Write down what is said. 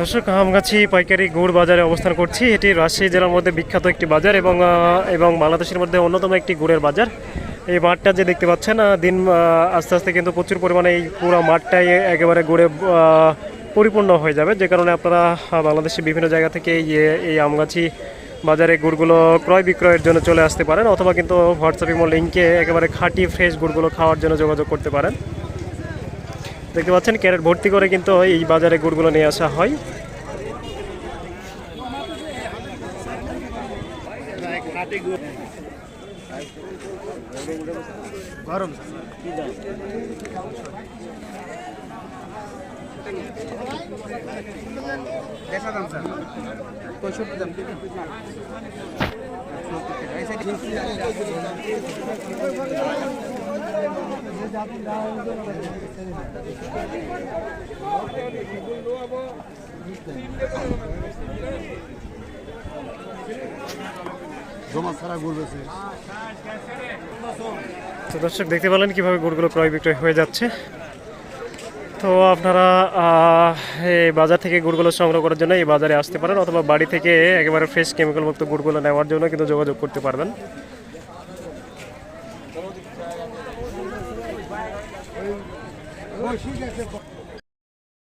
দর্শক, আমগাছি পাইকারি গুড় বাজারে অবস্থান করছি। এটি রাজশাহী জেলার মধ্যে বিখ্যাত একটি বাজার এবং এবং বাংলাদেশের মধ্যে অন্যতম একটি গুড়ের বাজার। এই মাঠটা যে দেখতে পাচ্ছেন দিন আস্তে আস্তে কিন্তু প্রচুর পরিমাণে এই পুরো মাঠটাই একেবারে গুড়ে পরিপূর্ণ হয়ে যাবে। যে কারণে আপনারা বাংলাদেশের বিভিন্ন জায়গা থেকে এই আমগাছি বাজারে গুড়গুলো ক্রয় বিক্রয়ের জন্য চলে আসতে পারেন অথবা কিন্তু হোয়াটসঅ্যাপ ইমো লিঙ্কে একেবারে খাঁটি ফ্রেশ গুড়গুলো খাওয়ার জন্য যোগাযোগ করতে পারেন। দেখতে পাচ্ছেন ক্যারেট ভর্তি করে কিন্তু এই বাজারে গুড়গুলো নিয়ে আসা হয়। ঘুরবেছে তো দর্শক, দেখতে পেলেন কীভাবে গুড়গুলো ক্রয় বিক্রয় হয়ে যাচ্ছে। তো আপনারা এই বাজার থেকে গুড়গুলো সংগ্রহ করার জন্য এই বাজারে আসতে পারেন অথবা বাড়ি থেকে একেবারে ফ্রেশ কেমিক্যাল মুক্ত গুড়গুলো নেওয়ার জন্য কিন্তু যোগাযোগ করতে পারবেন। ঠিক আছে